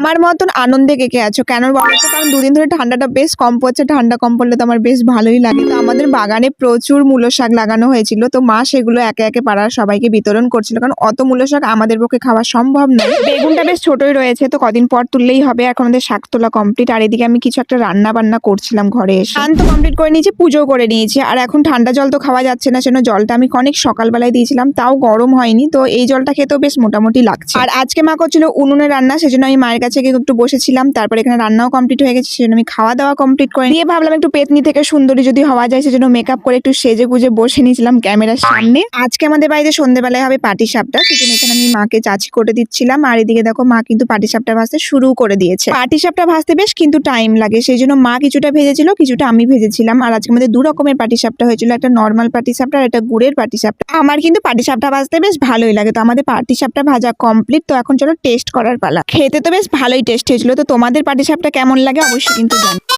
আমার মতন আনন্দে কেকে আছো? কেন বলো তো? কারণ দুদিন ধরে ঠান্ডাটা বেশ কম পড়ছে। ঠান্ডা কম পড়লে তো আমার বেশ ভালোই লাগে। তো আমাদের বাগানে প্রচুর মূলো শাক লাগানো হয়েছিল। তো মা সেগুলো একে একে পাড়ার সবাইকে বিতরণ করছিল। কারণ অত মূলো শাক আমাদের পক্ষে খাওয়া সম্ভব নয়। বেগুনটা বেশ ছোটই রয়েছে, তো কদিন পর তুললেই হবে। এখন আমাদের শাক তোলা কমপ্লিট আর এদিকে আমি কিছু একটা রান্না বান্না করছিলাম ঘরে এসে। স্নান তো কমপ্লিট করে নিয়েছি, পুজো করে নিয়েছি। আর এখন ঠান্ডা জল তো খাওয়া যাচ্ছে না, সেজন্য জলটা আমি অনেক সকালবেলায় দিয়েছিলাম। তাও গরম হয়নি। তো এই জলটা খেতেও বেশ মোটামুটি লাগছে। আর আজকে মা করছিল উনুনে রান্না, সেজন্য আমি মায়ের কাছে গিয়ে একটু বসেছিলাম, তারপরে এখানে রান্নাও কমপ্লিট হয়ে গেছে, সেজন্য আমি খাওয়া দাওয়া কমপ্লিট করে দিয়ে ভাবলাম একটু পেতনি থেকে সুন্দরী যদি হওয়া যায়, সেজন্য মেকআপ করে একটু সেজে গুজে বসে নিয়েছিলাম ক্যামেরার সামনে। আজকে আমাদের বাড়িতে সন্ধ্যেবেলায় হবে পাটি সাপটা, সেজন্য এখানে আমি মাকে চাচি করে দিচ্ছিলাম। আর এদিকে দেখো মা কিন্তু পাটি সাপটা ভাজতে শুরু করে দিয়েছে। পাটি সাপটা ভাজতে বেশ কিন্তু টাইম লাগে সেই জন্য মা কিছুটা ভেজেছিল, কিছুটা আমি ভেজেছিলাম। আর আজকে আমাদের দু রকমের পাটি সাপটা হয়েছিল, একটা নর্মাল পাটি সাপটা আর একটা গুড়ের পাটি সাপটা। আমার কিন্তু পাটি সাপটা ভাজতে বেশ ভালোই লাগে, তো আমাদের পাটি সাপটা ভাজা কমপ্লিট তো এখন চলো টেস্ট করার পালা। খেতে তো বেশ ভালোই টেস্ট হয়েছিল। তো তোমাদের পাটি সাপটা কেমন লাগে অবশ্যই কিন্তু জানো